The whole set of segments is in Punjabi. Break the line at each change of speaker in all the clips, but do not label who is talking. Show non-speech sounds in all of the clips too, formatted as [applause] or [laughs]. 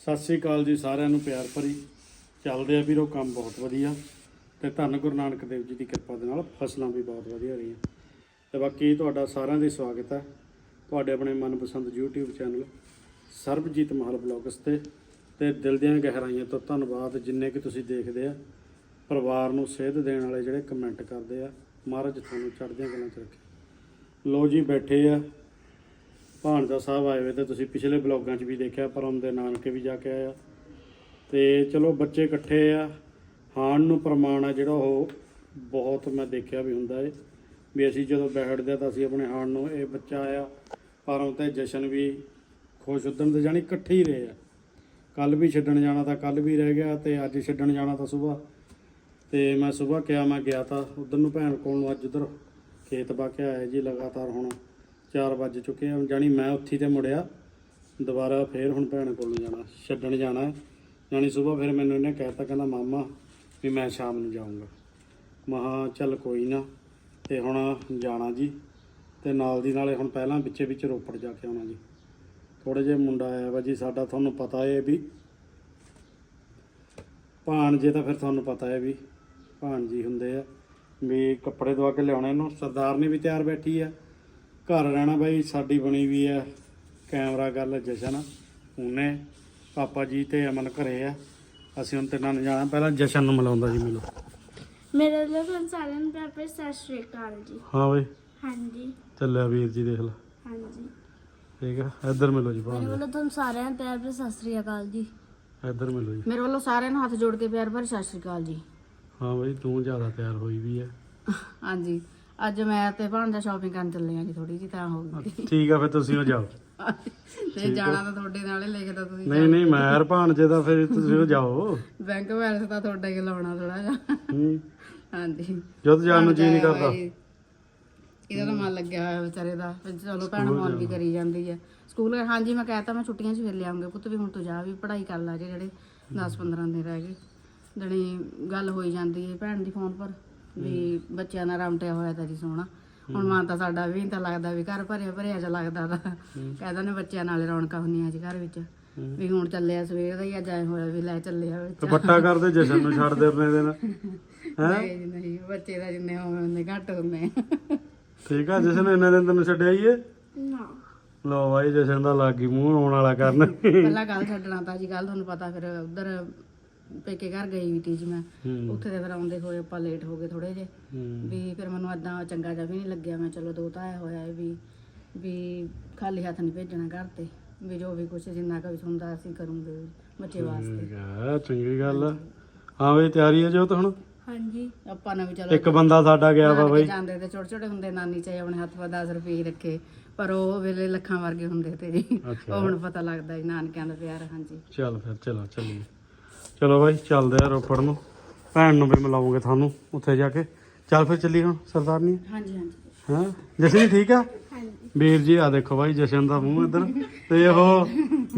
ਸਤਿ ਸ੍ਰੀ ਅਕਾਲ ਜੀ ਸਾਰਿਆਂ ਨੂੰ, ਪਿਆਰ ਭਰੀ ਚੱਲਦੇ ਆ ਵੀਰੋ, ਕੰਮ ਬਹੁਤ ਵਧੀਆ ਤੇ ਧੰਨ ਗੁਰੂ ਨਾਨਕ ਦੇਵ ਜੀ ਦੀ ਕਿਰਪਾ ਦੇ ਨਾਲ ਫਸਲਾਂ ਵੀ ਬਹੁਤ ਵਧੀਆ ਰਹੀਆਂ। ਤੇ ਬਾਕੀ ਤੁਹਾਡਾ ਸਾਰਿਆਂ ਦਾ ਸਵਾਗਤ ਹੈ। ਤੁਹਾਡੇ ਆਪਣੇ ਮਨਪਸੰਦ YouTube ਚੈਨਲ ਸਰਬਜੀਤ ਮਹਲ ਬਲੌਗਸ ਤੇ ਤੇ ਦਿਲ ਦੀਆਂ ਗਹਿਰਾਈਆਂ ਤੋਂ ਧੰਨਵਾਦ ਜਿੰਨੇ ਕਿ ਤੁਸੀਂ ਦੇਖਦੇ ਆ। ਪਰਿਵਾਰ ਨੂੰ ਸੇਧ ਦੇਣ ਵਾਲੇ ਜਿਹੜੇ ਕਮੈਂਟ ਕਰਦੇ ਆ, ਮਹਾਰਾਜ ਤੁਹਾਨੂੰ ਚੜ੍ਹਦੀਆਂ ਗੱਲਾਂ ਚ ਰੱਖੇ। ਲੋ ਜੀ ਬੈਠੇ ਆ ਭਾਣਜਾ ਸਾਹਿਬ ਆਏ ਹੋਏ ਤੇ ਤੁਸੀਂ ਪਿਛਲੇ ਬਲੌਗਾਂ 'ਚ ਵੀ ਦੇਖਿਆ ਪਰਮ ਦੇ ਨਾਨਕੇ ਵੀ ਜਾ ਕੇ ਆਇਆ ਤੇ ਚਲੋ ਬੱਚੇ ਇਕੱਠੇ ਆ। ਹਾਣ ਨੂੰ ਪ੍ਰਮਾਣ ਆ ਜਿਹੜਾ ਉਹ ਬਹੁਤ ਮੈਂ ਦੇਖਿਆ ਵੀ ਹੁੰਦਾ ਏ। ਵੀ ਅਸੀਂ ਜਦੋਂ ਬੈਠਦੇ ਆ ਤਾਂ ਅਸੀਂ ਆਪਣੇ ਹਾਣ ਨੂੰ ਇਹ ਬੱਚਾ ਆਇਆ ਪਰਮ ਤੇ ਜਸ਼ਨ ਵੀ ਖੁਸ਼ ਉਦਣ ਤੇ ਜਾਣੀ ਇਕੱਠੇ ਹੀ ਰਹੇ ਆ। ਕੱਲ ਵੀ ਛੱਡਣ ਜਾਣਾ ਤਾਂ ਕੱਲ ਵੀ ਰਹਿ ਗਿਆ ਤੇ ਅੱਜ ਛੱਡਣ ਜਾਣਾ ਤਾਂ ਸਵੇਰ ਤੇ ਮੈਂ ਸਵੇਰ ਕਿਹਾ, ਮੈਂ ਗਿਆ ਤਾਂ ਉਧਰ ਨੂੰ ਭੈਣ ਕੋਲ ਨੂੰ ਅੱਜ ਉਧਰ ਖੇਤ ਬਾ ਕੇ ਆਇਆ ਜੀ ਲਗਾਤਾਰ ਹੁਣ। 4 ਵੱਜ ਚੁੱਕੇ ਆ, ਜਾਣੀ ਮੈਂ ਉੱਥੀ ਤੇ ਮੁੜਿਆ, ਦੁਬਾਰਾ ਫੇਰ ਹੁਣ ਭੈਣ ਕੋਲ ਜਾਣਾ, ਛੱਡਣ ਜਾਣਾ ਹੈ। ਜਾਣੀ ਸਵੇਰ ਫਿਰ ਮੈਨੂੰ ਇਹਨੇ ਕਹਿਤਾ ਕਹਿੰਦਾ ਮਾਮਾ ਵੀ ਮੈਂ ਸ਼ਾਮ ਨੂੰ ਜਾਊਂਗਾ। ਮਹਾ ਚੱਲ ਕੋਈ ਨਾ, ਤੇ ਹੁਣ ਜਾਣਾ ਜੀ। ਤੇ ਨਾਲ ਦੀ ਨਾਲੇ ਹੁਣ ਪਹਿਲਾਂ ਵਿੱਚੇ ਵਿੱਚ ਰੋਪੜ ਜਾ ਕੇ ਆਉਣਾ ਜੀ। ਥੋੜੇ ਜਿਹਾ ਮੁੰਡਾ ਆਇਆ ਵਾ ਜੀ, ਸਾਡਾ ਤੁਹਾਨੂੰ ਪਤਾ ਹੈ ਵੀ। ਭਾਣ ਜੇ ਤਾਂ ਫਿਰ ਤੁਹਾਨੂੰ ਪਤਾ ਹੈ ਵੀ ਭਾਣ ਜੀ ਹੁੰਦੇ ਆ। ਵੀ ਕੱਪੜੇ ਦਵਾ ਕੇ ਲਿਆਉਣੇ ਨੂੰ ਸਰਦਾਰਨੀ ਵੀ ਤਿਆਰ ਬੈਠੀ ਆ। ਘਰ ਰਹਿਣਾ ਬਾਈ ਸਾਡੀ ਬਣੀ ਵੀ ਆ ਕੈਮਰਾ ਗੱਲ ਜਸ਼ਨ ਉਹਨੇ ਪਾਪਾ ਜੀ ਤੇ ਅਮਨ ਘਰੇ ਆ। ਅਸੀਂ ਹੁਣ ਤੇ ਨਾਲ ਜਾਣਾ ਪਹਿਲਾਂ ਜਸ਼ਨ ਨੂੰ ਮਿਲਾਉਂਦਾ ਜੀ ਮੈਨੂੰ
ਮੇਰੇ ਲਈ ਤੁਹਾਨੂੰ ਸਾਰਿਆਂ ਨੂੰ ਪਿਆਰ ਭਰੀ ਸਤਿ ਸ਼੍ਰੀ ਅਕਾਲ ਜੀ।
ਹਾਂ ਬਈ।
ਹਾਂਜੀ।
ਚੱਲਿਆ ਵੀਰ ਜੀ ਦੇਖ ਲੈ।
ਹਾਂਜੀ।
ਠੀਕ ਆ ਇੱਧਰ ਮਿਲੋ ਜੀ
ਮੇਰੇ ਵੱਲੋਂ ਤੁਹਾਨੂੰ ਸਾਰਿਆਂ ਨੂੰ ਪਿਆਰ ਭਰੀ ਸਤਿ ਸ਼੍ਰੀ ਅਕਾਲ ਜੀ।
ਇੱਧਰ ਮਿਲੋ ਜੀ।
ਮੇਰੇ ਵੱਲੋਂ ਸਾਰਿਆਂ ਨੂੰ ਹੱਥ ਜੋੜ ਕੇ ਪਿਆਰ ਭਰੀ ਸਤਿ ਸ਼੍ਰੀ ਅਕਾਲ ਜੀ।
ਹਾਂ ਬਈ ਤੂੰ ਜ਼ਿਆਦਾ ਤਿਆਰ ਹੋਈ ਵੀ ਆ।
ਹਾਂਜੀ। ਅੱਜ ਮੈਂ ਤੇ ਭਾਣਜਾ ਸ਼ਾਪਿੰਗ ਕਰਨ ਚੱਲੇ ਆ ਜੀ ਥੋੜੀ ਜੀ ਤਾਂ ਹੋ ਗਈ।
ਠੀਕ ਆ ਫਿਰ ਤੁਸੀਂ ਉਹ ਜਾਓ। [laughs]
ਤੇ ਜਾਣਾ ਤਾਂ ਤੁਹਾਡੇ ਨਾਲ ਹੀ ਲੈ ਕੇ ਤਾਂ ਤੁਸੀਂ
ਨਹੀਂ ਨਹੀਂ ਮੈਂ ਭਾਣਜੇ ਦਾ ਫਿਰ ਤੁਸੀਂ ਉਹ ਜਾਓ। [laughs]
ਬੈਂਕ ਬੈਲੈਂਸ ਤਾਂ ਤੁਹਾਡਾ ਹੀ ਲਾਉਣਾ ਥੋੜਾ ਜਿਹਾ। ਹਾਂਜੀ।
ਜਦ ਜਾਣ ਨੂੰ ਜੀ ਨਹੀਂ ਕਰਦਾ।
ਇਹਦਾ ਤਾਂ ਮਨ ਲੱਗਿਆ ਹੋਇਆ ਵਿਚਾਰੇ ਦਾ ਫਿਰ ਚਲੋ ਭੈਣ ਫੋਨ ਵੀ ਕਰੀ ਜਾਂਦੀ ਹੈ। ਸਕੂਲ ਹਾਂਜੀ ਮੈਂ ਕਹਿਤਾ ਮੈਂ ਛੁੱਟੀਆਂ 'ਚ ਫਿਰ ਲਿਆਉਂਗੇ ਪੁੱਤ ਵੀ ਹੁਣ ਤੂੰ ਜਾ ਵੀ ਪੜ੍ਹਾਈ ਕਰ ਲਾ ਜਿਹੜੇ 10 15 ਦਿਨ ਰਹਿ ਗਏ। ਜਣੀ ਗੱਲ ਹੋਈ ਜਾਂਦੀ ਹੈ ਭੈਣ ਦੀ ਫੋਨ ਪਰ। ਵੀ ਬੱਚਿਆਂ ਦਾ ਰਮਟਿਆ ਹੋਇਆ ਤਾਂ ਜੀ ਸੋਹਣਾ। ਹੁਣ ਮਾਂ ਤਾਂ ਸਾਡਾ ਵੀ ਤਾਂ ਲੱਗਦਾ ਵੀ ਘਰ ਭਰਿਆ ਭਰਿਆ ਜਿਹਾ ਲੱਗਦਾ ਤਾਂ ਕਹਿੰਦਾ ਨੇ ਬੱਚਿਆਂ ਨਾਲ ਰੌਣਕਾਂ ਹੁੰਦੀਆਂ ਜੀ ਘਰ ਵਿੱਚ। ਵੀ ਹੁਣ ਚੱਲਿਆ ਸਵੇਰ ਦਾ ਹੀ ਅੱਜ ਆਏ ਹੋਇਆ ਵੀ ਲੈ ਚੱਲਿਆ ਵਿੱਚ
ਬੱਟਾ ਕਰਦੇ ਜਸ਼ਨ ਨੂੰ ਛੱਡ ਦੇ ਆਪਣੇ ਦਿਨ। [laughs]
ਨਹੀਂ ਜੀ, ਨਹੀਂ ਬੱਚੇ ਦਾ ਜਿੰਨੇ ਹੋਵੇ ਉਹਨੇ ਘੱਟ ਹੁੰਦੇ
ਠੀਕ ਆ ਜਸ਼ਨ ਇੰਨੇ ਦਿਨ ਤੈਨੂੰ ਛੱਡਿਆ ਹੀ ਏ?
ਨਾ।
ਲੋ ਬਾਈ ਜਸ਼ਨ ਦਾ ਲੱਗੀ ਮੂੰਹ ਆਉਣ ਵਾਲਾ ਕਰਨ।
ਪਹਿਲਾਂ ਗੱਲ ਛੱਡਣਾ ਤਾਂ ਜੀ ਕੱਲ ਤੁਹਾਨੂੰ ਪਤਾ ਫਿਰ ਉਧਰ ਪੇਕੇ ਘਰ ਗਈ ਵੀ ਤੀ ਜੀ ਮੈਂ।
ਹੂੰ।
ਉੱਥੇ ਦੇ ਫਿਰ ਆਉਂਦੇ ਹੋਏ ਆਪਾਂ ਲੇਟ ਹੋ ਗਏ ਥੋੜੇ ਜੇ
ਹੂੰ।
ਵੀ ਫਿਰ ਮੈਨੂੰ ਏਦਾਂ ਚੰਗਾ ਜਿਹਾ ਵੀ ਨਹੀਂ ਲੱਗਿਆ। ਮੈਂ ਚਲੋ ਦੋ ਤਾਂ ਆਇਆ ਹੋਇਆ ਹੈ ਵੀ ਵੀ ਖਾਲੀ ਹੱਥ ਨਹੀਂ ਭੇਜਣਾ ਘਰ ਤੇ। ਵੀ ਜੋ ਵੀ ਕੁਛ ਜਿੰਨਾ ਕੁ ਵੀ ਹੁੰਦਾ ਅਸੀਂ ਕਰੂੰਗੇ ਬੱਚੇ ਵਾਸਤੇ।
ਠੀਕ ਆ ਚੰਗੀ ਗੱਲ ਆ। ਹਾਂ ਬਈ ਤਿਆਰੀ ਹੈ ਜੋ ਤਾਂ ਹੁਣ?
ਹਾਂਜੀ।
ਆਪਾਂ ਨੇ ਵੀ ਚਲੋ
ਇੱਕ ਬੰਦਾ ਸਾਡਾ ਗਿਆ ਵਾ
ਨਾਨਕੇ
ਬਾਈ।
ਜਾਂਦੇ ਤੇ ਛੋਟੇ ਛੋਟੇ ਹੁੰਦੇ ਨਾਨੀ ਚਾਹੇ ਆਪਣੇ ਹੱਥ 'ਚ 10 ਰੁਪਏ ਰੱਖੇ। ਪਰ ਉਹ ਵੇਲੇ ਲੱਖਾਂ ਵਰਗੇ ਹੁੰਦੇ ਤੇ ਜੀ।
ਅੱਛਾ।
ਉਹ ਹੁਣ ਪਤਾ ਲੱਗਦਾ ਜੀ ਨਾਨਕਿਆਂ ਦਾ ਪਿਆਰ ਹਾਂਜੀ।
ਚੱਲ ਫਿਰ ਚਲੋ ਚੱਲੀਏ। ਚਲੋ ਬਾਈ ਚੱਲਦੇ ਆ ਰੋਪੜ ਨੂੰ। ਭੈਣ ਨੂੰ ਵੀ ਮਿਲਾਉਂਗੇ ਤੁਹਾਨੂੰ ਉੱਥੇ ਜਾ ਕੇ। ਚੱਲ ਫਿਰ ਚੱਲੀਏ ਹੁਣ ਸਰਦਾਰਨੀ?
ਹਾਂਜੀ ਹਾਂਜੀ।
ਹਾਂ? ਜਸ਼ਨ ਠੀਕ ਆ?
ਹਾਂਜੀ।
ਵੀਰ ਜੀ ਆ ਦੇਖੋ ਬਾਈ ਜਸ਼ਨ ਦਾ ਮੂੰਹ ਇੱਧਰ। ਤੇ ਉਹ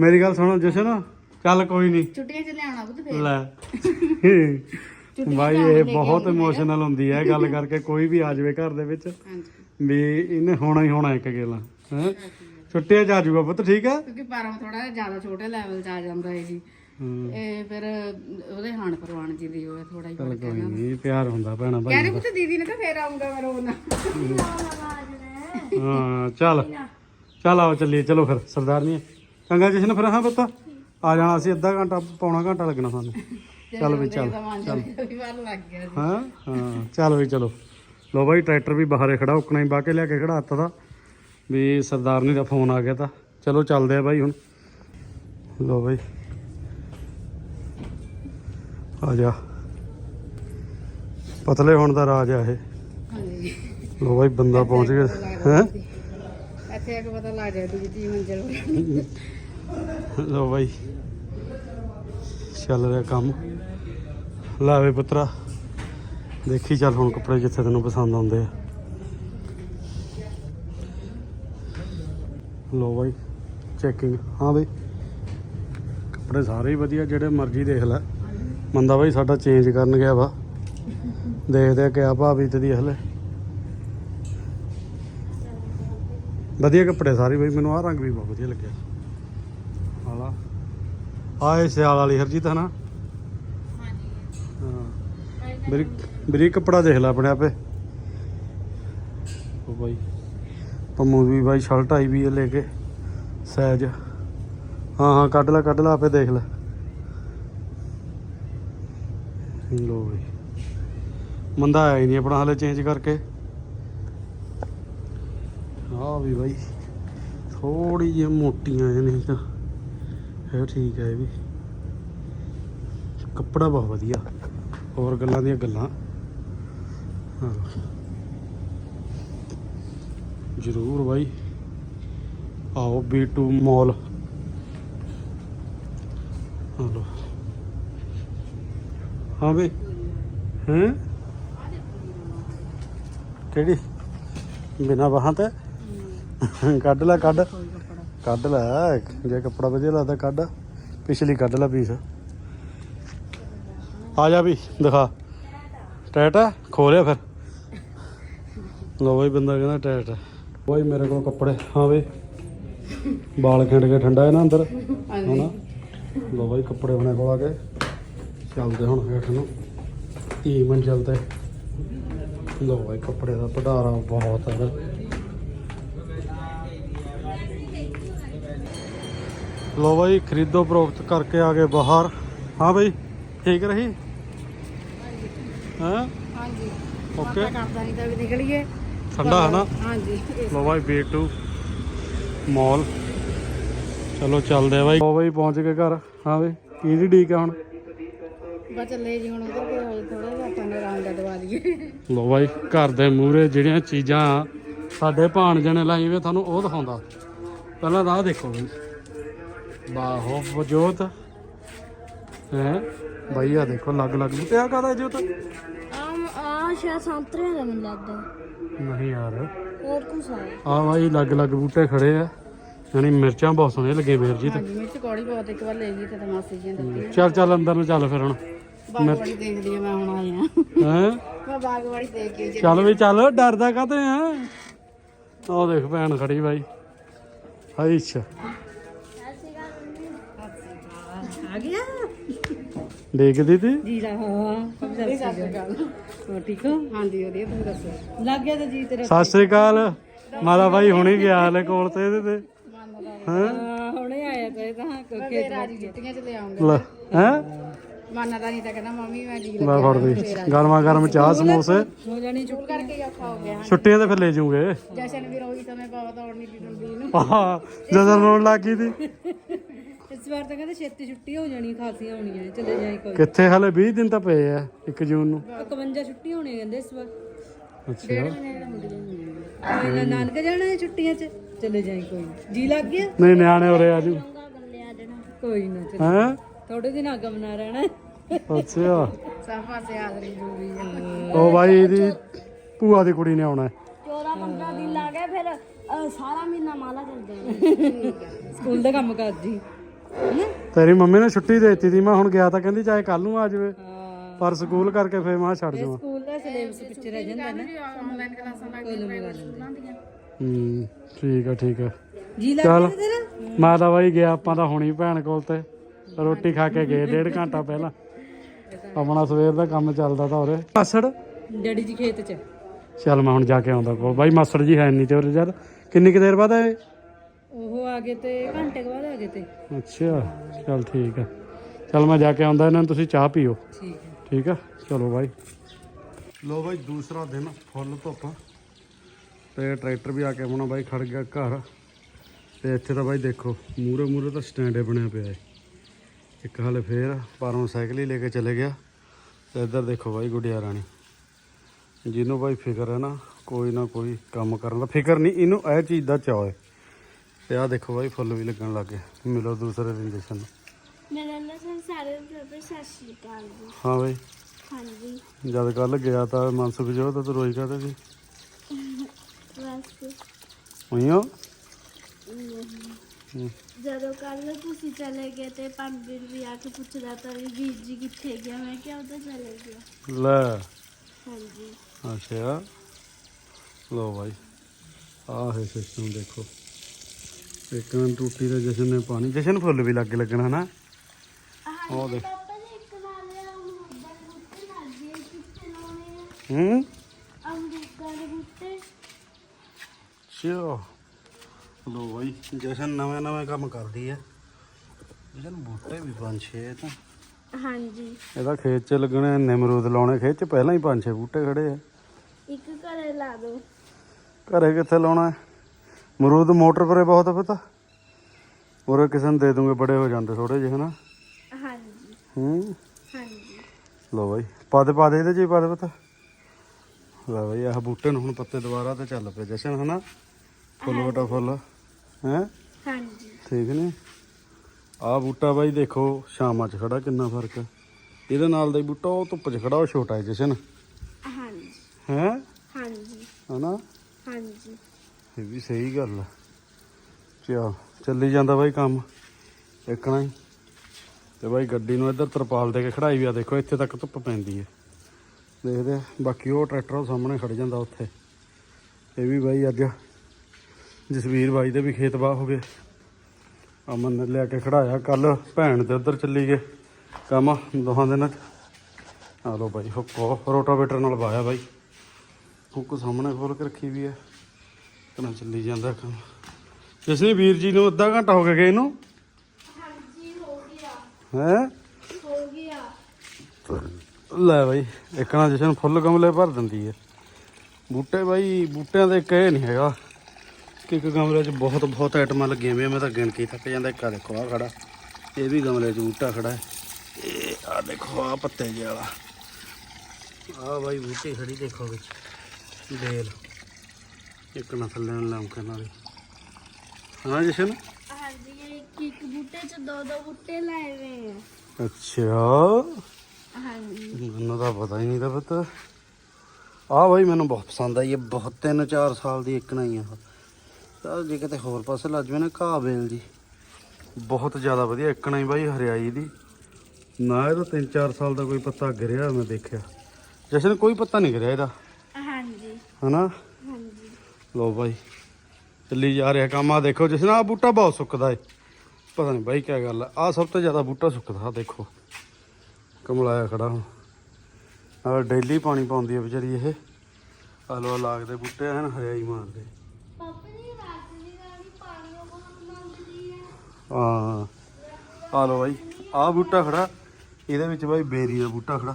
ਮੇਰੀ ਗੱਲ ਸੁਣੋ ਜਸ਼ਨ। ਚੱਲ ਕੋਈ ਨਹੀਂ।
ਛੁੱਟੀਆਂ 'ਚ ਲਿਆਉਣਾ ਫੇਰ।
ਲੈ। ਬਾਈ ਇਹ ਬਹੁਤ ਇਮੋਸ਼ਨਲ ਹੁੰਦੀ ਹੈ ਗੱਲ ਕਰਕੇ ਕੋਈ ਵੀ ਆ ਜਾਵੇ ਘਰ ਦੇ ਵਿੱਚ।
ਹਾਂਜੀ।
ਵੀ ਇਹਨੇ ਹੋਣਾ ਹੀ ਹੋਣਾ ਇੱਕ ਗੇਲਾ। ਹੈ? ਛੁੱਟੀਆਂ ਚ ਆ ਜਾਊਗਾ ਪੁੱਤ ਠੀਕ ਆ?
ਕਿਉਂਕਿ ਪਰਮ ਥੋੜਾ ਜ਼ਿਆਦਾ ਛੋਟੇ ਲੈਵਲ 'ਚ ਆ ਜਾਂਦਾ ਹੈ ਜੀ। ਇਹ ਫਿਰ ਉਹਦੇ ਹਾਣ ਪਰਵਾਨ ਜੀ ਦੀ ਉਹ ਥੋੜਾ ਹੀ
ਚੱਲ
ਫ਼ਰਕ
ਕੋਈ
ਹੈ
ਨਹੀਂ ਪਿਆਰ ਹੁੰਦਾ ਭੈਣਾ ਭਾਈ
ਕਹਿੰਦੇ ਪੁੱਤ ਦੀਦੀ ਨੇ ਤਾਂ ਫੇਰ ਆਉਂਗਾ ਮੈਂ ਰੋਣਾ
ਹਾਂ ਚੱਲ। ਚੱਲ ਆਓ ਚੱਲੀਏ ਚਲੋ ਫਿਰ ਸਰਦਾਰਨੀ ਚੰਗਾ ਜਸ਼ਨ ਫਿਰ ਹਾਂ ਪੁੱਤ। ਆ ਜਾਣਾ ਅਸੀਂ ਅੱਧਾ ਘੰਟਾ ਪੌਣਾ ਘੰਟਾ ਲੱਗਣਾ ਸਾਨੂੰ। ਚੱਲ ਵੀ ਚੱਲ ਹਾਂ ਹਾਂ ਵੀ ਲੋ ਬਾਈ ਟਰੈਕਟਰ ਵੀ ਬਾਹਰੇ ਖੜਾ ਉਕਣਾ ਹੀ ਬਾਹ ਕੇ ਲਿਆ ਕੇ ਖੜਾਤਾ ਦਾ। ਵੀ ਸਰਦਾਰਨੀ ਦਾ ਫੋਨ ਆ ਗਿਆ ਤਾਂ। ਚਲੋ ਚੱਲਦੇ ਆ ਬਾਈ ਹੁਣ। ਲੋ ਬਾਈ। ਆ ਜਾ। ਪਤਲੇ ਹੋਣ ਦਾ ਰਾਜ ਆ ਇਹ।
ਹਾਂਜੀ।
ਲੋ ਬਾਈ ਬੰਦਾ ਪਹੁੰਚ ਗਿਆ। ਹੈ?
ਇੱਥੇ ਆ ਕੇ ਪਤਾ ਲੱਗ ਜਾਏ ਦੂਜੀ ਮੰਜ਼ਲ
ਲੋ ਬਾਈ ਚੱਲ ਰਿਹਾ ਕੰਮ। ਲਾਵੇ ਪੁੱਤਰਾ। ਦੇਖੀ ਚੱਲ ਹੁਣ ਕੱਪੜੇ ਜਿੱਥੇ ਤੈਨੂੰ ਪਸੰਦ ਆਉਂਦੇ ਆ। ਲੋ ਬਾਈ ਚੈਕਿੰਗ ਹਾਂ ਬਾਈ। ਕੱਪੜੇ ਸਾਰੇ ਹੀ ਵਧੀਆ ਜਿਹੜੇ ਮਰਜ਼ੀ ਦੇਖ ਲੈ। ਮੰਦਾ ਬਾਈ ਸਾਡਾ ਚੇਂਜ ਕਰਨ ਗਿਆ ਵਾ। ਦੇਖਦੇ ਆ ਕਿਆ ਭਾਵੀ ਤੇ ਦੀ ਹਲੇ। ਵਧੀਆ ਕੱਪੜੇ ਸਾਰੇ ਬਾਈ, ਮੈਨੂੰ ਆਹ ਰੰਗ ਵੀ ਬਹੁਤ ਵਧੀਆ ਲੱਗਿਆ। ਹਾਲਾ ਆਏ ਸਿਆਲ ਵਾਲੀ ਹਰਜੀਤ, ਹਨਾ?
ਹਾਂਜੀ
ਹਾਂ। ਮੇਰੀ ਮੇਰੀ ਕੱਪੜਾ ਦੇਖ ਲੈ ਆਪਣੇ ਆਪੇ। ਉਹ ਬਾਈ, ਪੰਮੂ ਵੀ ਬਾਈ ਸ਼ਰਟ ਆਈ ਵੀ ਹੈ ਲੈ ਕੇ। ਸਾਈਜ਼। ਹਾਂ ਹਾਂ, ਕੱਢ ਲੈ ਕੱਢ ਲੈ, ਆਪੇ ਦੇਖ ਲੈ। ਲੋ ਬਈ ਮੰਦਾ ਆਇਆ ਹੀ ਨਹੀਂ ਆਪਣਾ ਹਾਲੇ ਚੇਂਜ ਕਰਕੇ। ਹਾਂ ਵੀ ਬਾਈ ਥੋੜੀ ਜਿਹੀ ਮੋਟੀਆਂ ਇਹ ਨਹੀਂ ਤਾਂ। ਇਹ ਠੀਕ ਹੈ ਇਹ ਵੀ। ਕੱਪੜਾ ਬਹੁਤ ਵਧੀਆ। ਹੋਰ ਗੱਲਾਂ ਦੀਆਂ ਗੱਲਾਂ। ਹਾਂ। ਜ਼ਰੂਰ ਬਾਈ। ਆਓ B2 ਮਾਲ ਹਲੋ ਹਾਂ ਬਈ। ਹੈਂ? ਕਿਹੜੀ? ਬਿਨਾ ਬਾਹਾਂ ਤੇ? ਕੱਢ ਲੈ ਕੱਢ। ਕੱਢ ਲੈ ਜੇ ਕੱਪੜਾ ਵਧੀਆ ਲੱਗਦਾ ਕੱਢ। ਪਿਛਲੀ ਕੱਢ ਲੈ ਪੀਸ ਆ ਜਾ ਵੀ ਦਿਖਾ। ਟੈਟ ਆ? ਖੋਲਿਆ ਫਿਰ। ਲੋ ਬਈ ਬੰਦਾ ਕਹਿੰਦਾ ਟੈਟ ਆ। ਬਈ ਮੇਰੇ ਕੋਲ ਕੱਪੜੇ। ਹਾਂ ਬਈ। ਬਾਲ ਖਿੰਡ ਕੇ ਠੰਡਾ ਹੈ ਨਾ ਅੰਦਰ? ਹਨਾ? ਲੋ ਬਈ ਕੱਪੜੇ ਆਪਣੇ ਕੋਲ ਆ ਕੇ ਚੱਲਦੇ ਹੁਣ ਹੇਠ ਨੂੰ। ਤੀ ਮੰਜ਼ਲ ਤੇ ਲੋ ਬਈ ਕੱਪੜੇ ਦਾ ਭੰਡਾਰਾ ਬਹੁਤ ਹੈ ਲੋ ਬਾਈ ਖਰੀਦੋ ਪ੍ਰੋਕਤ ਕਰਕੇ ਆ ਗਏ ਬਾਹਰ। ਹਾਂ ਬਈ ਠੀਕ ਰਹੀ? ਹਾਂ?
ਹਾਂਜੀ।
ਓਕੇ
ਕਰਦਾ ਨਹੀਂ ਤਾਂ ਵੀ ਨਿਕਲੀਏ
ਠੰਡਾ ਹੈ ਨਾ?
ਹਾਂਜੀ।
ਲੋ ਬਾਈ B2 ਮਾਲ ਚਲੋ ਚੱਲਦੇ ਆ ਬਾਈ। ਲੋ ਬਾਈ ਪਹੁੰਚ ਗਏ ਘਰ। ਹਾਂ ਬਈ ਕੀ ਦੀ ਡੀਕ ਆ ਹੁਣ?
ਬਸ ਚੱਲੇ ਜੀ ਹੁਣ ਉਧਰ ਕੋਈ ਹੋਏ ਥੋੜਾ ਜਿਹਾ ਆਪਾਂ ਨੇ ਆਰਾਮ ਦਾ ਦਵਾ ਦਈਏ।
ਲੋ ਬਾਈ ਘਰ ਦੇ ਮੂਹਰੇ ਜਿਹੜੀਆਂ ਚੀਜ਼ਾਂ ਸਾਡੇ ਭਾਣਜੇ ਨੇ ਲਾਈ ਵੇ ਤੁਹਾਨੂੰ ਉਹ ਦਿਖਾਉਂਦਾ। ਪਹਿਲਾਂ ਤਾਂ ਆਹ ਦੇਖੋ ਬਈ। ਬਾਹੋ ਵਜੋਤ। ਹੈ? ਬਾਈ ਆ ਦੇਖੋ ਲੱਗ ਲੱਗ ਤੇ ਆ ਕਾਦਾ ਜੋਤ?
ਆਮ ਆ ਸ਼ਾਇਦ ਸੰਤਰੇ ਦਾ ਮੈਨੂੰ ਲੱਗਦਾ।
ਨਹੀਂ ਯਾਰ।
ਹੋਰ ਕੁਛ ਆ।
ਆ ਬਾਈ ਲੱਗ ਲੱਗ ਬੂਟੇ ਖੜੇ ਆ। ਯਾਨੀ ਮਿਰਚਾਂ ਬਹੁਤ ਸੋਹਣੀਆਂ ਲੱਗੇ ਵੀਰ ਜੀ ਤੇ।
ਹਾਂਜੀ ਮਿਰਚ ਕੌੜੀ ਬਹੁਤ ਇੱਕ ਵਾਰ ਲੈ ਗਈ ਤੇ ਤਾਂ ਮਾਸੀ ਜੀ ਨੇ ਦਿੱਤੀ
ਚੱਲ ਚੱਲ ਅੰਦਰ ਨੂੰ ਚੱਲ ਫਿਰ ਹੁਣ।
ਬਾਗਵਾੜੀ ਦੇਖਦੀ ਆ ਮੈਂ ਹੁਣ ਆਇਆ
ਹੈ?
ਮੈਂ ਬਾਗਵਾੜੀ ਦੇਖ ਕੇ
ਚੱਲ ਵੀ ਚੱਲ ਡਰਦਾ ਕਾਤੇ ਆ? ਉਹ ਦੇਖ ਭੈਣ ਖੜੀ ਬਾਈ। ਹਾਈ ਅੱਛਾ।
ਆ ਗਿਆ
ਦੇਖਦੀ ਤੀ?
ਜੀਰਾ ਹਾਂ ਸਤਿ ਸ਼੍ਰੀ ਅਕਾਲ। ਹੋ ਠੀਕ ਹੋ? ਹਾਂਜੀ ਵਧੀਆ ਤੁਸੀਂ ਦੱਸੋ। ਲੱਗ ਗਿਆ ਤਾਂ ਜੀ ਤੇਰਾ।
ਸਤਿ ਸ੍ਰੀ ਅਕਾਲ। ਮਾਰਾ ਬਾਈ ਹੁਣੇ ਗਿਆ ਹਲੇ ਕੋਲ ਤੇ ਇਹਦੇ ਤੇ। ਹਾਂ?
ਹੁਣੇ ਆਇਆ ਤਾਂ ਤਾਂ ਕੋਕੇ ਰਾਜੀ ਜਿੱਤੀਆਂ ਚ ਲੈ ਆਉਂਗਾ।
ਲੈ ਹੈ?
ਮਾਨਾ ਨਹੀਂ ਤਾਂ ਕਹਿੰਦਾ ਮੰਮੀ ਮੈਂ ਜੀ
ਫੜ ਦੇ ਗਰਮਾ ਗਰਮ ਚਾਹ ਸਮੋਸੇ।
ਹੋ ਜਾਣੀ ਚੁੱਪ ਕਰਕੇ ਹੀ ਔਖਾ ਹੋ ਗਿਆ
ਛੁੱਟੀਆਂ ਤੇ ਫਿਰ ਲੈ ਜੂਗੇ
ਜਸ਼ਨ ਵੀ ਰੋਈ ਤਾਂ ਮੈਂ ਬਾਬਾ ਦੌੜ ਨਹੀਂ ਦੀ ਦਿੰਦੀ ਇਹਨੂੰ
ਆਹ ਜਦੋਂ ਰੋਣ ਲੱਗ ਗਈ ਤੀ
ਇਸ ਵਾਰ ਤਾਂ ਕਹਿੰਦੇ ਛੇਤੀ ਛੁੱਟੀ ਹੋ ਜਾਣੀ ਖਾਸੀਆਂ ਹੋਣੀਆਂ ਚਲੇ ਜਾਈ ਕੋਈ।
ਕਿੱਥੇ ਹਲੇ 20 ਦਿਨ ਤਾਂ ਪਏ ਆ 1 ਜੂਨ ਨੂੰ।
51 ਛੁੱਟੀ ਹੋਣੀ ਕਹਿੰਦੇ ਇਸ ਵਾਰ।
ਅੱਛਾ।
ਕੋਈ ਨਾ ਨਾਨਕ ਜਾਣਾ ਹੈ ਛੁੱਟੀਆਂ 'ਚ? ਚਲੇ ਜਾਈ ਕੋਈ ਜੀ ਲੱਗ ਗਿਆ?
ਨਹੀਂ ਨਿਆਣੇ ਆ ਜੂ
ਗੱਲੇ ਆ ਦੇਣਾ
ਕੋਈ ਨਾ ਚਲ
ਹੈ?
ਥੋੜੇ ਦਿਨ ਅੱਗਾ ਬਣਾ ਰਹਿਣਾ
ਅੱਛਾ।
ਸਭ ਪਾਸੇ ਹਾਜ਼ਰੀ ਜ਼ਰੂਰੀ ਹੈ
ਉਹ ਬਾਈ ਇਹਦੀ ਭੂਆ ਦੀ ਕੁੜੀ ਨੇ ਆਉਣਾ। ਹੈ
14 15 ਦਿਨ ਲਾ ਗਏ ਫਿਰ ਅ, ਸਾਰਾ ਮਹੀਨਾ ਮਾਲਾ ਚੱਲਦਾ
ਸਕੂਲ ਦਾ ਕੰਮ ਕਰ ਜੀ।
ਤੇਰੀ ਮੰਮੀ ਨੇ ਛੁੱਟੀ ਦੇ ਦਿੱਤੀ ਸੀ ਮੈਂ ਹੁਣ ਗਿਆ ਤਾਂ ਕਹਿੰਦੀ ਚਾਹੇ ਕੱਲ ਨੂੰ ਆ ਜਾਵੇ। ਪਰ ਸਕੂਲ ਕਰਕੇ ਫੇਰ ਮੈਂ ਕਿਹਾ ਛੱਡ ਜਾਵਾਂ।
ਸਕੂਲ ਦਾ ਸਿਲੇਬਸ ਪਿੱਛੇ ਰਹਿ ਜਾਂਦਾ ਨਾ। ਆਨਲਾਈਨ ਕਲਾਸਾਂ ਲੱਗਦੀਆਂ ਪ੍ਰਾਈਵੇਟ ਸਕੂਲਾਂ ਦੀਆਂ
ਹੂੰ ਠੀਕ ਆ ਠੀਕ ਆ।
ਜੀ ਲੱਗ
ਚੱਲ
ਤੇਰਾ?
ਮੈਂ ਤਾਂ ਬਾਈ ਗਿਆ ਆਪਾਂ ਤਾਂ ਹੁਣੀ ਭੈਣ ਕੋਲ ਤੇ। ਰੋਟੀ ਖਾ ਕੇ ਗਏ ਡੇਢ ਘੰਟਾ ਪਹਿਲਾਂ। ਆਪਣਾ ਸਵੇਰ ਦਾ ਕੰਮ ਚੱਲਦਾ ਤਾਂ ਉਰੇ। ਮਾਸੜ?
ਡੈਡੀ ਜੀ ਖੇਤ 'ਚ।
ਚੱਲ ਮੈਂ ਹੁਣ ਜਾ ਕੇ ਆਉਂਦਾ ਕੋ ਬਾਈ ਮਾਸੜ ਜੀ ਹੈ ਨਹੀਂ ਤੇ ਉਰੇ ਜਦ ਕਿੰਨੀ ਕੁ ਦੇਰ ਬਾਅਦ ਆਏ?
ਉਹ ਆ ਗਏ ਤੇ ਘੰਟੇ ਕੁ ਬਾਅਦ ਆ ਗਏ ਤੇ।
ਅੱਛਾ ਚੱਲ ਠੀਕ ਆ। ਚੱਲ ਮੈਂ ਜਾ ਕੇ ਆਉਂਦਾ ਇਹਨਾਂ ਨੂੰ ਤੁਸੀਂ ਚਾਹ ਪੀਓ।
ਠੀਕ ਹੈ
ਠੀਕ ਆ? ਚਲੋ ਬਾਈ। ਲੋ ਬਾਈ ਦੂਸਰਾ ਦਿਨ ਫੁੱਲ ਧੁੱਪ। ਤੇ ਟਰੈਕਟਰ ਵੀ ਆ ਕੇ ਆਪਣਾ ਬਾਈ ਖੜ ਗਿਆ ਘਰ। ਤੇ ਇੱਥੇ ਤਾਂ ਬਾਈ ਦੇਖੋ ਮੂਰੇ ਮੂਰੇ ਤਾਂ ਸਟੈਂਡ ਬਣਿਆ ਪਿਆ ਹੈ ਇੱਕ ਹਾਲੇ ਫੇਰ ਪਰੋਂ ਸਾਈਕਲ ਹੀ ਲੈ ਕੇ ਚਲੇ ਗਿਆ ਤੇ ਇੱਧਰ ਦੇਖੋ ਬਾਈ ਗੁੱਡਿਆ ਰਾਣੀ। ਜਿਹਨੂੰ ਬਾਈ ਫਿਕਰ ਹੈ ਨਾ ਕੋਈ ਨਾ ਕੋਈ ਕੰਮ ਕਰਨ ਦਾ ਫਿਕਰ ਨਹੀਂ ਇਹਨੂੰ ਇਹ ਚੀਜ਼ ਦਾ ਚਾਅ ਹੈ। ਤੇ ਆਹ ਦੇਖੋ ਬਾਈ ਫੁੱਲ ਵੀ ਲੱਗਣ ਲੱਗੇ ਮਿਲੋ ਦੂਸਰੇ ਦਿਨ ਜਸ਼ਨ ਨੂੰ
ਮੇਰੇ ਨਾਲ ਸਾਰਿਆਂ ਨੂੰ ਪਿਆਰ ਭਰੀ ਸਤਿ ਸ਼੍ਰੀ ਅਕਾਲ ਜੀ।
ਹਾਂ ਬਾਈ।
ਹਾਂਜੀ।
ਜਦ ਕੱਲ ਗਿਆ ਤਾਂ ਮਨਸੁਖ ਜੋ ਤਾਂ ਤੂੰ ਰੋਈ ਕਾਤੇ ਸੀ?
ਬਸ।
ਉਈਓ।
ਜਦੋਂ ਕੱਲ ਤੁਸੀਂ ਚਲੇ ਗਏ ਤੇ ਪੰਡਿਤ ਵੀ ਆ ਕੇ ਪੁੱਛਦਾ ਤਾਂ ਵੀ ਵੀਰ ਜੀ ਕਿੱਥੇ ਗਿਆ ਮੈਂ ਕਿਹਾ ਉਹ ਤਾਂ ਚਲੇ ਗਿਆ
ਲੈ
ਹਾਂਜੀ
ਅੱਛਾ ਲੋ ਭਾਈ ਆਹ ਹੈ ਸਿਸਟਮ ਦੇਖੋ ਇੱਕ ਮਿੰਟ ਟੂਟੀ ਦਾ ਜਸ਼ਨ ਨੇ ਪਾਣੀ ਜਸ਼ਨ ਫੁੱਲ ਵੀ ਲੱਗੇ ਲੱਗਣਾ ਨਾ ਉਹ ਦੇਖ
ਪਾਪਾ ਜੀ ਇੱਕ ਨਾਲ ਅਮਰੂਦਾਂ ਦੇ ਬੂਟੇ ਲੱਗੇ ਕਿੱਥੇ ਲਾਉਣੇ ਆ
ਹੂੰ
ਅਮਰੂਦਾਂ ਦੇ ਬੂਟੇ
ਚਲੋ ਲੋ ਬਾਈ ਜਸ਼ਨ ਨਵੇਂ ਨਵੇਂ ਕੰਮ ਕਰਦੀ ਹੈ ਜਸ਼ਨ ਬੂਟੇ ਵੀ ਪੰਜ ਛੇ ਤਾਂ।
ਹਾਂਜੀ।
ਇਹਦਾ ਖੇਤ 'ਚ ਲੱਗਣੇ ਨਿਮਰੂਦ ਲਾਉਣੇ। ਖੇਤ 'ਚ ਪਹਿਲਾਂ ਹੀ ਪੰਜ ਛੇ ਬੂਟੇ ਖੜੇ ਆ।
ਇੱਕ ਘਰੇ ਲਾ ਦੋ।
ਘਰੇ ਕਿੱਥੇ ਲਾਉਣਾ ਹੈ? ਮਰੂਦ ਮੋਟਰ ਪਰੇ ਬਹੁਤ ਆ ਪਤਾ ਉਰੇ ਕਿਸੇ ਨੂੰ ਦੇ ਦੂੰਗੇ ਬੜੇ ਹੋ ਜਾਂਦੇ ਥੋੜੇ ਜਿਹੇ ਹਨਾ?
ਹਾਂਜੀ।
ਹੂੰ?
ਹਾਂਜੀ।
ਲੋ ਬਾਈ ਪਾ ਦੇ ਪਾ ਦੇ ਇਹਦੇ ਚ ਹੀ ਪਾ ਦੇ ਪਤਾ। ਲੈ ਬਾਈ ਆਹ ਬੂਟੇ ਨੂੰ ਹੁਣ ਪੱਤੇ ਦੁਬਾਰਾ ਤੇ ਚੱਲ ਪਏ ਜਸ਼ਨ ਹਨਾ? ਫੁੱਲ ਵਟਾ ਫੁੱਲ ਹੈ?
ਹਾਂਜੀ।
ਠੀਕ ਨੇ? ਆਹ ਬੂਟਾ ਬਾਈ ਦੇਖੋ ਸ਼ਾਮਾਂ 'ਚ ਖੜਾ ਕਿੰਨਾ ਫ਼ਰਕ ਹੈ। ਇਹਦੇ ਨਾਲ ਦਾ ਹੀ ਬੂਟਾ ਉਹ ਧੁੱਪ 'ਚ ਖੜਾ ਉਹ ਛੋਟਾ ਹੈ ਜਸ਼ਨ।
ਹਾਂਜੀ।
ਹੈ?
ਹਾਂਜੀ।
ਹਨਾ?
ਹਾਂਜੀ।
ਇਹ ਵੀ ਸਹੀ ਗੱਲ ਹੈ ਚਾ ਚੱਲੀ ਜਾਂਦਾ ਬਾਈ ਕੰਮ। ਦੇਖਣਾ ਹੀ। ਤੇ ਬਾਈ ਗੱਡੀ ਨੂੰ ਇੱਧਰ ਤਰਪਾਲ ਦੇ ਕੇ ਖੜਾਈ ਵੀ ਆ। ਦੇਖੋ ਇੱਥੇ ਤੱਕ ਧੁੱਪ ਪੈਂਦੀ ਹੈ। ਦੇਖਦੇ ਆ ਬਾਕੀ ਉਹ ਟਰੈਕਟਰ ਉਹ ਸਾਹਮਣੇ ਖੜ ਜਾਂਦਾ ਉੱਥੇ। ਇਹ ਵੀ ਬਾਈ ਅੱਜ ਜਸਵੀਰ ਬਾਈ ਦੇ ਵੀ ਖੇਤ ਬਾਹ ਹੋ ਗਏ। ਅਮਨ ਨੇ ਲਿਆ ਕੇ ਖੜਾਇਆ ਕੱਲ ਭੈਣ ਦੇ ਉੱਧਰ ਚੱਲੀ ਗਏ। ਕੰਮ ਦੋਹਾਂ ਦਿਨਾਂ ਚ ਆ ਲੋ ਬਾਈ ਹੁੱਕੋ ਰੋਟਾਵੇਟਰ ਨਾਲ ਵਾਇਆ ਬਾਈ। ਹੁੱਕ ਸਾਹਮਣੇ ਖੋਲ ਕੇ ਰੱਖੀ ਵੀ ਹੈ ਕਨਾ ਚੱਲੀ ਜਾਂਦਾ ਕੰਮ। ਜਿਸ ਨੇ ਵੀਰ ਜੀ ਨੂੰ ਅੱਧਾ ਘੰਟਾ ਹੋ ਗਿਆ ਗਏ ਨੂੰ
ਹਾਂਜੀ ਹੋ ਗਿਆ।
ਹੈ?
ਹੋ ਗਿਆ।
ਲੈ ਬਾਈ ਇੱਕਣਾ ਜਸ਼ਨ ਫੁੱਲ ਗਮਲੇ ਭਰ ਦਿੰਦੀ ਹੈ ਬੂਟੇ ਬਾਈ ਬੂਟਿਆਂ ਦੇ ਕਹੇ ਨਹੀਂ ਹੈਗਾ। ਕਿ ਇੱਕ ਗਮਲੇ 'ਚ ਬਹੁਤ ਬਹੁਤ ਆਈਟਮਾਂ ਲੱਗੀਆਂ ਹੋਈਆਂ ਮੈਂ ਤਾਂ ਗਿਣਤੀ ਥੱਕ ਜਾਂਦਾ ਇੱਕ ਆ ਦੇਖੋ ਆ ਖੜਾ। ਇਹ ਵੀ ਗਮਲੇ 'ਚ ਬੂਟਾ ਖੜਾ ਹੈ। ਇਹ ਆ ਦੇਖੋ ਆ ਪੱਤੇ ਜਿਹੇ ਵਾਲਾ। ਆ ਬਾਈ ਬੂਟੇ ਖੜੀ ਦੇਖੋ ਵਿੱਚ। ਬੇਲ ਇੱਕ ਨਾ ਥੱਲੇ ਨੂੰ ਲੰਕਣ ਵਾਲੀ ਹਾਂ ਜਸ਼ਨ?
ਹਾਂਜੀ ਇੱਕ ਇੱਕ ਬੂਟੇ ਚ ਦੋ ਦੋ ਬੂਟੇ ਲਾਏ ਹੋਏ ਆ।
ਅੱਛਾ।
ਹਾਂਜੀ।
ਮੈਨੂੰ ਤਾਂ ਪਤਾ ਹੀ ਨਹੀਂ ਤਾਂ ਪਤਾ। ਆ ਬਾਈ ਮੈਨੂੰ ਬਹੁਤ ਪਸੰਦ ਆਈ ਇਹ ਬਹੁਤ ਤਿੰਨ ਚਾਰ ਸਾਲ ਦੀ ਇੱਕ ਨਹੀਂ ਆ। ਤਾਂ ਜੇ ਕਿਤੇ ਹੋਰ ਪਾਸੇ ਲੱਜ ਜਵੇ ਨਾ ਘਾਹ ਬੇਲ ਦੀ ਬਹੁਤ ਜ਼ਿਆਦਾ ਵਧੀਆ ਇੱਕ ਨਹੀਂ ਬਾਈ ਹਰਿਆਈ ਦੀ। ਨਾ ਇਹਦਾ ਤਿੰਨ ਚਾਰ ਸਾਲ ਦਾ ਕੋਈ ਪੱਤਾ ਗਿਰਿਆ ਮੈਂ ਦੇਖਿਆ। ਜਸ਼ਨ ਕੋਈ ਪੱਤਾ ਨਹੀਂ ਗਿਰਿਆ ਇਹਦਾ।
ਹਾਂਜੀ।
ਹਨਾ?
ਹਾਂਜੀ।
ਲੋ ਬਾਈ ਚੱਲੀ ਜਾ ਰਿਹਾ ਕੰਮ। ਆ ਦੇਖੋ ਜਸ਼ਨ ਆ ਬੂਟਾ ਬਹੁਤ ਸੁੱਕਦਾ ਏ। ਪਤਾ ਨਹੀਂ ਬਾਈ ਕੀ ਗੱਲ ਆ। ਆ ਸਭ ਤੋਂ ਜ਼ਿਆਦਾ ਬੂਟਾ ਸੁੱਕਦਾ ਆਹ ਦੇਖੋ। ਕਮਲਾਇਆ ਖੜਾ ਹੁਣ। ਆ ਡੇਲੀ ਪਾਣੀ ਪਾਉਂਦੀ ਆ ਵਿਚਾਰੀ ਇਹ। ਆਲੋ ਲਾਗਦੇ ਬੂਟੇ ਹਨ ਹਰਿਆਈ ਮਾਰਦੇ
ਪਾਪਾ ਜੀ ਰਾਤ ਦੀ ਰਾਣੀ ਪਾਣੀ ਉਹ ਬਹੁਤ ਮੰਗਦੀ ਹੈ।
ਆ ਲੋ ਬਾਈ ਆ ਬੂਟਾ ਖੜਾ। ਇਹਦੇ ਵਿੱਚ ਬਾਈ ਬੇਰੀ ਦਾ ਬੂਟਾ ਖੜਾ।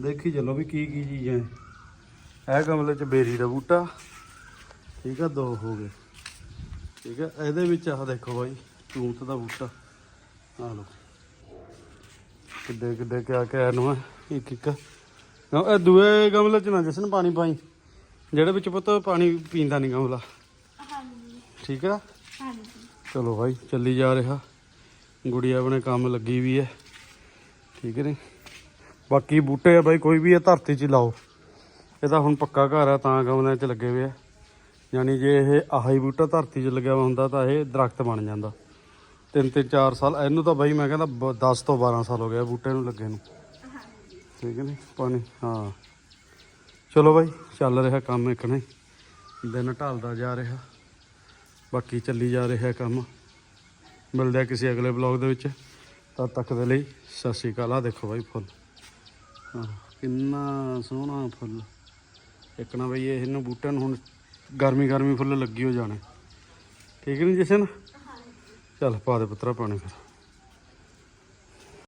ਦੇਖੀ ਚੱਲੋ ਵੀ ਕੀ ਕੀ ਚੀਜ਼ਾਂ ਹੈ। ਇਹ ਗਮਲੇ 'ਚ ਬੇਰੀ ਦਾ ਬੂਟਾ। ਠੀਕ ਆ ਦੋ ਹੋ ਗਏ। ਠੀਕ ਆ ਇਹਦੇ ਵਿੱਚ ਆਹ ਦੇਖੋ ਬਾਈ ਤੂਤ ਦਾ ਬੂਟਾ। ਆ ਲੋ ਕਿੱਡੇ ਕਿੱਡੇ ਕਿਆ ਕਿਆ ਨੂੰ ਇੱਕ ਇੱਕ। ਨਾ, ਇਹ ਦੂਏ ਗਮਲੇ 'ਚ ਨਾ ਜਸਨ ਪਾਣੀ ਪਾਈ। ਜਿਹੜੇ ਵਿੱਚ ਪੁੱਤ ਪਾਣੀ ਪੀਂਦਾ ਨਹੀਂ ਗਮਲਾ।
ਹਾਂਜੀ।
ਠੀਕ ਆ? ਚਲੋ ਭਾਈ ਚੱਲੀ ਜਾ ਰਿਹਾ। ਗੁੜੀਆ ਆਪਣੇ ਕੰਮ ਲੱਗੀ ਵੀ ਹੈ ਠੀਕ ਨੇ? ਬਾਕੀ ਬੂਟੇ ਆ ਬਾਈ, ਕੋਈ ਵੀ ਆ ਧਰਤੀ 'ਚ ਲਾਓ। ਇਹ ਤਾਂ ਹੁਣ ਪੱਕਾ ਘਰ ਆ, ਤਾਂ ਗਮਲਿਆਂ 'ਚ ਲੱਗੇ ਹੋਏ ਆ। ਯਾਨੀ ਜੇ ਇਹ ਆਹੀ ਬੂਟਾ ਧਰਤੀ 'ਚ ਲੱਗਿਆ ਹੁੰਦਾ ਤਾਂ ਇਹ ਦਰਖਤ ਬਣ ਜਾਂਦਾ। ਤਿੰਨ ਤਿੰਨ ਚਾਰ ਸਾਲ, ਇਹਨੂੰ ਤਾਂ ਬਾਈ ਮੈਂ ਕਹਿੰਦਾ 10 ਤੋਂ 12 ਸਾਲ ਹੋ ਗਿਆ ਬੂਟੇ ਨੂੰ ਲੱਗੇ ਨੂੰ।
ਹਾਂਜੀ
ਠੀਕ ਨੇ? ਪਾਣੀ ਹਾਂ। ਚਲੋ ਬਾਈ, ਚੱਲ ਰਿਹਾ ਕੰਮ ਇੱਕ ਨੇ ਦਿਨ ਢਲਦਾ ਜਾ ਰਿਹਾ। ਬਾਕੀ ਚੱਲੀ ਜਾ ਰਿਹਾ ਕੰਮ। ਮਿਲਦੇ ਆ ਕਿਸੇ ਅਗਲੇ ਬਲੌਗ ਦੇ ਵਿੱਚ। ਤਦ ਤੱਕ ਦੇ ਲਈ ਸਤਿ ਸ਼੍ਰੀ ਅਕਾਲ। ਆ ਦੇਖੋ ਬਾਈ ਫੁੱਲ। ਕਿੰਨਾ ਸੋਹਣਾ ਫੁੱਲ। ਇੱਕ ਨਾ ਬਈ ਇਹਨੂੰ ਬੂਟਿਆਂ ਨੂੰ ਹੁਣ ਗਰਮੀ ਗਰਮੀ ਫੁੱਲ ਲੱਗੀ ਹੋ ਜਾਣੇ। ਠੀਕ ਨਹੀਂ ਜਸ਼ਨ? ਚੱਲ ਪਾ ਦੇ ਪੁੱਤਰਾ ਪਾਣੀ ਫਿਰ।